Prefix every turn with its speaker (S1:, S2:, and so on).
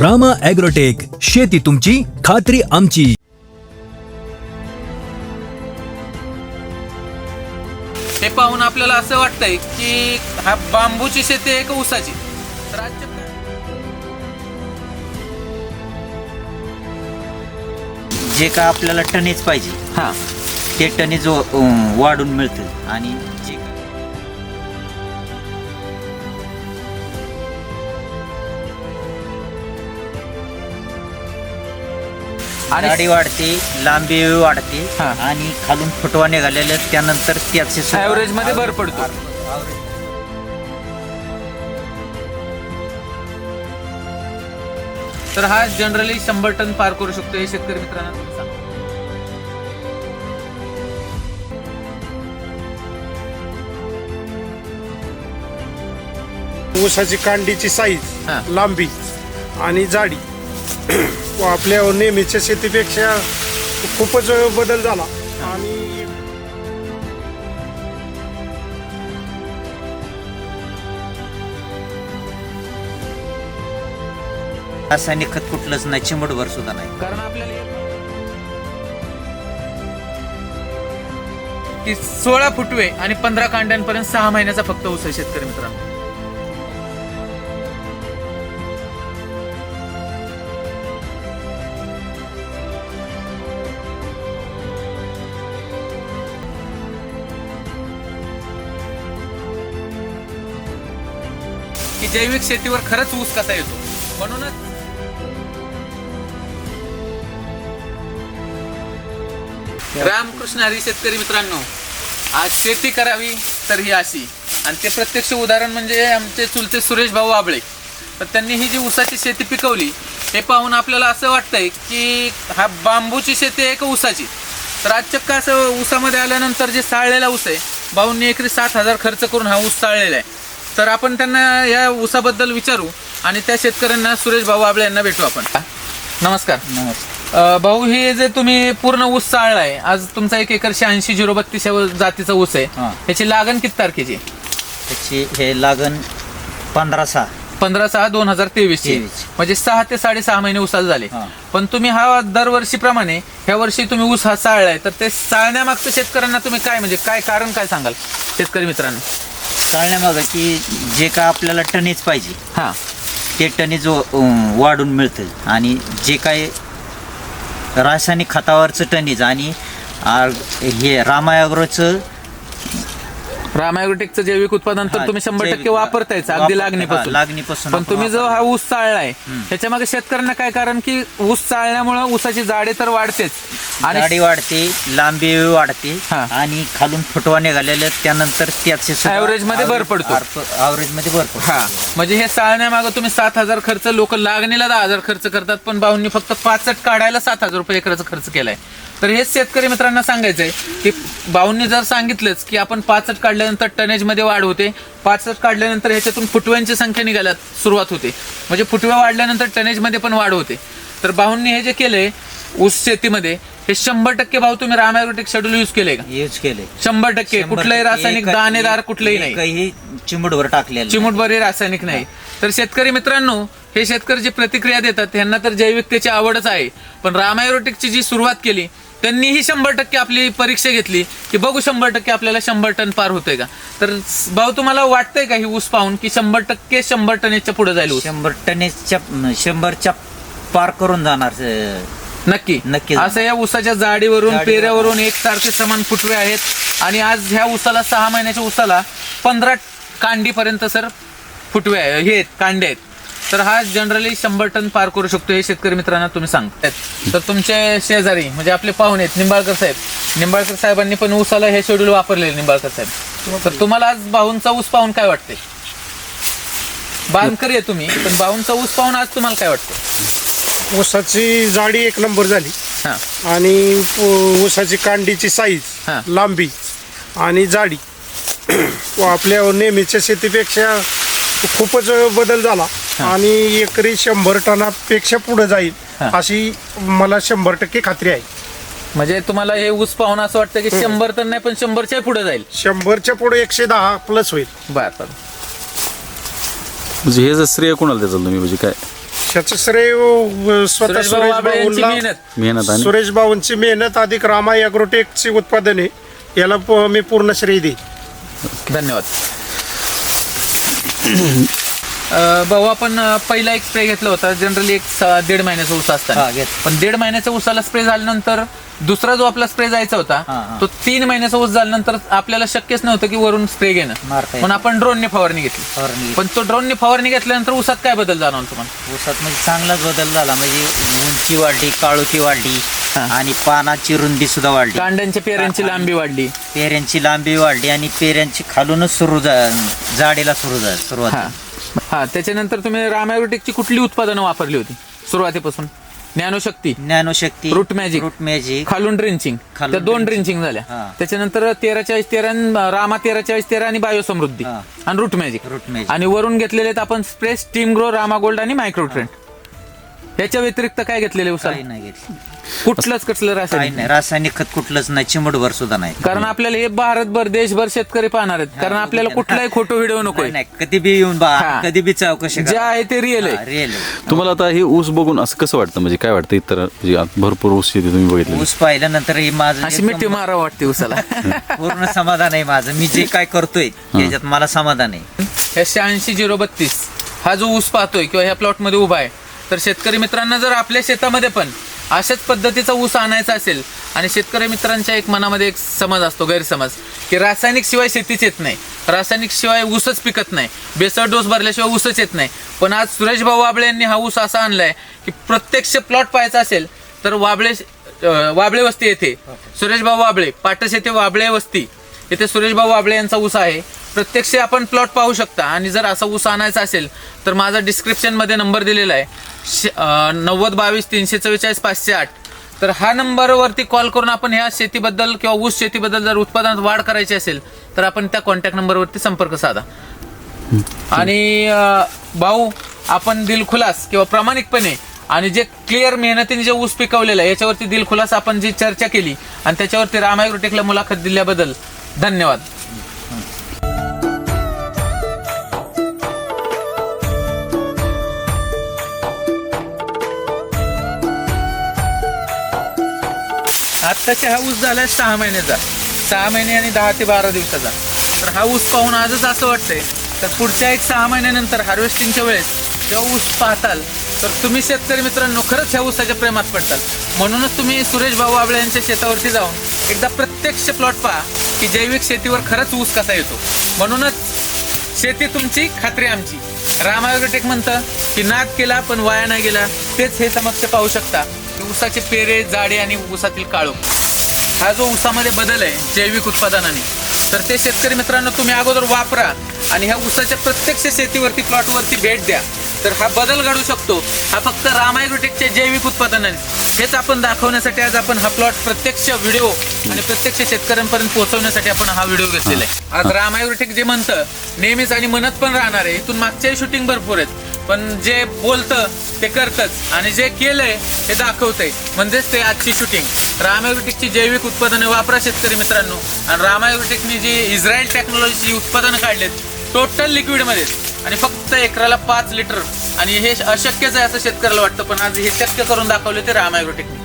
S1: Rama agrotech शेती तुमची खात्री आमची.
S2: हे पाहून आपल्याला असं वाटतंय की हा बांबूची शेती आहे का ऊसाची? तर आजच्या
S3: जे का आपल्याला टनेज पाहिजे.
S2: हा.
S3: ते टनेज वाढून मिळतं. आणि
S2: आणि
S3: जाडी वाढते लांबी वाढते
S2: हा.
S3: आणि खालून फुटवा निघालेले त्यानंतर त्याचे सुद्धा-
S2: ॲव्हरेजमध्ये भर पडतो. तर हा जनरली शंभर टन पार करू शकतो. हे शेतकरी मित्रांना तुम्ही सांगा.
S4: ऊसाची कांडीची
S2: हा.
S4: साईज लांबी आणि जाडी. आपल्या नेहमीच्या शेतीपेक्षा खूपच बदल झाला. आणि
S3: रासायनिक खत कुठलंच नाही चिमटभर सुद्धा नाही.
S2: कारण आपल्याला की सोळा फुटवे आणि पंधरा कांड्यांपर्यंत सहा महिन्याचा फक्त ऊस आहे शेतकरी मित्रांनो. की जैविक शेतीवर खरंच ऊस कसा येतो? म्हणूनच रामकृष्ण हरी शेतकरी मित्रांनो आज शेती करावी तर ही अशी. आणि ते प्रत्यक्ष उदाहरण म्हणजे आमचे चुलते सुरेश भाऊ आबळे. तर त्यांनी ही जी ऊसाची शेती पिकवली हे पाहून आपल्याला असं वाटतंय की हा बांबूची शेती आहे का ऊसाची? तर आज चक्क असं ऊसामध्ये आल्यानंतर जे साळलेला ऊस आहे भाऊंनी एकरी सात हजार खर्च करून हा ऊस साळलेला आहे. तर आपण त्यांना या ऊसाबद्दल विचारू आणि त्या शेतकऱ्यांना सुरेश भाऊ आबळे यांना भेटू आपण. नमस्कार.
S3: नमस्कार.
S2: अ, भाऊ हे जे तुम्ही पूर्ण ऊस चाळलाय आज तुमचा एक एकर शहाऐंशी झिरो बत्तीस या जातीचा ऊस आहे.
S3: हा.
S2: त्याची लागण किती तारखेची?
S3: त्याची हे लागण पंधरा सहा.
S2: पंधरा सहा दोन हजार तेवीस ची.
S3: तेवीस.
S2: म्हणजे सहा ते साडेसहा महिने ऊसाला झाले.
S3: हा.
S2: पण तुम्ही हा दरवर्षीप्रमाणे ह्या वर्षी तुम्ही ऊस हा चाळलाय तर ते चाळण्यामागचं शेतकऱ्यांना तुम्ही काय म्हणजे काय कारण काय सांगाल? शेतकरी मित्रांनो.
S3: चालण्यामागं की जे का आपल्याला टनेज पाहिजे.
S2: हा.
S3: ते टनेज वाढून मिळतं आणि जे काय रासायनिक खतावरचं टनेज आणि हे रामायाग्रोचं
S2: रामायोटेकचं जैविक उत्पादन तर
S3: हा,
S2: तुम्ही शंभर
S3: जैविक-
S2: टक्के वापरतायच अगदी
S3: वापर-
S2: लागणीपासून.
S3: हा, लागणीपासून
S2: पण
S3: आपण
S2: तुम्ही जो हा ऊस चाळलाय त्याच्यामागे शेतकऱ्यांना काय कारण की ऊस चाळल्यामुळे ऊसाची जाडी तर वाढतेच. आणि
S3: वाढते लांबी वाढते
S2: हा.
S3: आणि खालून फुटवा निघालेले त्यानंतर त्याचे
S2: Average मध्ये भर पडतो.
S3: ॲव्हरेजमध्ये भर पडतो.
S2: हा. म्हणजे हे चाळण्यामागं तुम्ही सात हजार खर्च लोक लागणीला दहा हजार खर्च करतात पण भाऊंनी फक्त पाचट काढायला सात हजार रुपये एकराचा खर्च केलाय. तर हेच शेतकरी मित्रांना सांगायचंय की भाऊंनी जर सांगितलंच की आपण पाचट काढल्यानंतर टनेजमध्ये वाढ होते पाचट काढल्यानंतर ह्याच्यातून फुटव्यांची संख्या निघायला सुरुवात होते. म्हणजे फुटव्या वाढल्यानंतर टनेजमध्ये पण वाढ होते. तर भाऊंनी हे जे केलंय ऊस शेतीमध्ये हे शंभर टक्के भाऊ तुम्ही रामायग्रोटिक शेड्यूल युज केले का?
S3: यूज केले
S2: शंभर टक्के. कुठलंही रासायनिक दाणेदार कुठलंही नाही.
S3: एकही चिमुडवर टाकलेलं
S2: चिमूटभर हे रासायनिक नाही. तर शेतकरी मित्रांनो हे शेतकरी जे प्रतिक्रिया देतात त्यांना तर जैविकतेची आवडच आहे. पण रामायरोटिकची जी सुरुवात केली त्यांनीही शंभर टक्के आपली परीक्षा घेतली की बघू शंभर टक्के आपल्याला शंभर टन पार होतंय का? तर भाऊ तुम्हाला वाटतंय का ही ऊस पाहून की शंभर टक्के शंभर टनेच्या पुढे जाईल ऊस?
S3: शंभर टनेजच्या शंभरच्या पार करून जाणार अं,
S2: नक्की.
S3: नक्की.
S2: असं या ऊसाच्या जाडीवरून
S3: जाडीवर-
S2: पेऱ्यावरून एक सारखे समान फुटवे आहेत. आणि आज ह्या ऊसाला सहा महिन्याच्या ऊसाला पंधरा कांडीपर्यंत सर फुटवे आहे हे आहेत, कांडे आहेत. तर हा जनरली शंभर टन पार करू शकतो हे शेतकरी मित्रांना तुम्ही सांगतायत. तर तुमचे शेजारी म्हणजे आपले पाहुणे आहेत निंबाळकर साहेब. निंबाळकर साहेबांनी पण ऊसाला हे शेड्यूल वापरलेले निंबाळकर साहेब. तर तुम्हाला आज भाऊंचा ऊस पाहून काय वाटते बांधकर आहे तुम्ही पण भाऊंचा ऊस पाहून आज तुम्हाला काय वाटतं
S4: ऊसाची जाडी एक नंबर झाली.
S2: हा.
S4: आणि ऊसाची कांडीची
S2: हा.
S4: साईज लांबी आणि जाडी. आपल्या नेहमीच्या शेतीपेक्षा खूपच बदल झाला. आणि एकरी शंभर टनापेक्षा पुढे जाईल. अशी मला शंभर टक्के खात्री आहे.
S2: म्हणजे तुम्हाला हे ऊस पाहून असं वाटतं की शंभर तर नाही पण शंभरच्या पुढे जाईल.
S4: शंभरच्या पुढे एकशे दहा प्लस होईल.
S2: बर बर.
S5: म्हणजे हे जर श्रेय कोणाला द्याल तुम्ही? म्हणजे काय?
S4: ह्याचं श्रेय अ, स्वतः
S2: सुरेश भाऊ
S4: सुरेश
S2: वाबळे यांची
S4: भाऊंना
S2: मेहनत.
S5: मेहनत आणि?
S4: सुरेश भाऊंची मेहनत अधिक रामा ॲग्रोटेकची उत्पादने याला प- मी पूर्ण श्रेय देईन.
S2: धन्यवाद. भाऊ आपण पहिला एक स्प्रे घेतला होता. जनरली एक दीड महिन्याचा ऊस असताना
S3: हा.
S2: पण दीड महिन्याच्या ऊसाला स्प्रे झाल्यानंतर दुसरा जो आपला स्प्रे जायचा होता. तो तीन महिन्याचा ऊस झाल्यानंतर आपल्याला शक्यच नव्हतं की वरून स्प्रे घेणं. पण आपण ड्रोनने फवारणी घेतली.
S3: फवारणी
S2: पण तो ड्रोनने फवारणी घेतल्यानंतर ऊसात काय बदल जाणवला तुम्हाला?
S3: ऊसात म्हणजे चांगलाच बदल झाला. म्हणजे उंची वाढली काळोखी वाढली. आणि पानाची रुंदी सुद्धा वाढली.
S2: कांड्यांच्या पेऱ्यांची लांबी वाढली.
S3: पेऱ्यांची लांबी वाढली आणि पेऱ्यांची खालूनच सुरू जाडीला सुरू झाली सुरुवात
S2: हा त्याच्यानंतर तुम्ही रामायोटेकची कुठली उत्पादनं वापरली होती सुरुवातीपासून ज्ञानशक्ती
S3: ज्ञानशक्ती
S2: रूट मॅजिक.
S3: रूट मॅजिक
S2: खालून ड्रिंचिंग
S3: खालून
S2: त्या दोन. ड्रिंचिंग झाल्या
S3: हा.
S2: त्याच्यानंतर तेरा चाळीस तेरा आणि रामा तेरा चाळीस तेरा आणि बायोसमृद्धी
S3: हा.
S2: आणि रूट मॅजिक
S3: रूट मॅजिक.
S2: आणि वरून घेतलेले आहेत आपण spray steam grow Rama gold आणि मायक्रो ट्रेंड याच्या व्यतिरिक्त काय घेतलेले उसाला
S3: काही नाही घेतलं
S2: कुठलंच कसलं
S3: काही
S2: रासायनिक
S3: नाही रासायनिक खत कुठलंच नाही चिमडभर सुद्धा नाही.
S2: कारण आपल्याला हे भारतभर देशभर शेतकरी पाहणार आहेत. कारण आपल्याला कुठलाही खोटो व्हिडिओ नकोय.
S3: नाही, नाही कधी बी येऊन बा
S2: हा.
S3: कधी बी चौकशी
S2: जे आहे ते रिअल आहे.
S3: रिअल
S5: तुम्हाला आता हे ऊस बघून असं कसं वाटतं? म्हणजे काय वाटतं इतर म्हणजे आता भरपूर ऊस शेती तुम्ही बघितली
S3: ऊस पाहिल्यानंतर हे माझं
S2: अशी मिठी मारा वाटते उसाला
S3: पूर्ण समाधान आहे माझं. मी जे काय करतोय त्याच्यात मला समाधान आहे.
S2: ह्या शहाऐंशी झिरो बत्तीस हा जो ऊस पाहतोय किंवा ह्या प्लॉटमध्ये उभा आहे तर शेतकरी मित्रांना जर आपल्या शेतामध्ये पण अशाच पद्धतीचा ऊस आणायचा असेल आणि शेतकरी मित्रांच्या एक मनामध्ये एक समज असतो गैरसमज की रासायनिक शिवाय शेतीच येत नाही. रासायनिक शिवाय ऊसच पिकत नाही. बेसळ डोस भरल्याशिवाय ऊसच येत नाही. पण आज सुरेश भाऊ वाबळे यांनी हा ऊस असा आणलाय की प्रत्यक्ष प्लॉट पाहायचा असेल तर वाबळे वाबळे वस्ती येथे. सुरेश भाऊ वाबळे पाटस येथे वाबळे वस्ती. इथे सुरेशभाऊ वाबळे यांचा ऊस आहे. प्रत्यक्ष आपण प्लॉट पाहू शकता. आणि जर असा ऊस आणायचा असेल तर माझा डिस्क्रिप्शनमध्ये नंबर दिलेला आहे. नव्वद बावीस तीनशे चव्वेचाळीस पाचशे आठ. तर हा नंबरवरती कॉल करून आपण ह्या शेतीबद्दल किंवा ऊस शेतीबद्दल जर उत्पादनात वाढ करायची असेल तर आपण त्या कॉन्टॅक्ट नंबरवरती संपर्क साधा. आणि भाऊ आपण दिलखुलास किंवा प्रामाणिकपणे आणि जे क्लिअर मेहनतीने जे ऊस पिकवलेलं आहे याच्यावरती दिलखुलास आपण जी चर्चा केली आणि त्याच्यावरती रामायग्रोटेकला मुलाखत दिल्याबद्दल धन्यवाद. आत्ताच्या हा ऊस झालाय सहा महिन्याचा सहा महिने आणि दहा ते बारा दिवसाचा. तर हा ऊस पाहून आजच असं वाटतंय तर पुढच्या एक सहा महिन्यानंतर हार्वेस्टिंगच्या वेळेस जेव्हा ऊस पाहताल तर तुम्ही शेतकरी मित्रांनो खरंच ह्या ऊसाच्या प्रेमात पडताल. म्हणूनच तुम्ही सुरेश भाऊ आबळे यांच्या शेतावरती जाऊन एकदा प्रत्यक्ष प्लॉट पहा की जैविक शेतीवर खरंच ऊस कसा येतो. म्हणूनच शेती तुमची खात्री आमची. रामायोटेक म्हणतं की नाद केला पण वाया नाही गेला तेच हे समक्ष पाहू शकता. ऊसाचे पेरे जाडे आणि ऊसातील काळोख हा जो ऊसामध्ये बदल आहे जैविक उत्पादनाने तर ते शेतकरी मित्रांनो तुम्ही अगोदर वापरा आणि ह्या ऊसाच्या प्रत्यक्ष शेतीवरती प्लॉटवरती भेट द्या. तर हा बदल घडू शकतो. हा फक्त रामायग्रोटेकच्या जैविक उत्पादनाने. हेच आपण दाखवण्यासाठी आज आपण हा प्लॉट प्रत्यक्ष व्हिडिओ आणि प्रत्यक्ष शेतकऱ्यांपर्यंत पोहोचवण्यासाठी आपण हा व्हिडिओ घेतलेला आहे. आज रामायग्रोटेक जे म्हणतं नेहमीच आणि म्हणत पण राहणार आहे. इथून मागच्याही शूटिंग भरपूर आहेत. पण जे बोलतं ते करतच. आणि जे केलंय ते दाखवतंय. म्हणजेच ते आजची शूटिंग रामायोटेकची जैविक उत्पादने वापरा शेतकरी मित्रांनो. आणि रामायोटेकनी जी इस्रायल टेक्नॉलॉजीची उत्पादनं काढलेत टोटल लिक्विडमध्ये आणि फक्त एकराला पाच लिटर आणि हे अशक्यच आहे असं शेतकऱ्याला वाटतं पण आज हे शक्य करून दाखवले ते रामायोटेकनी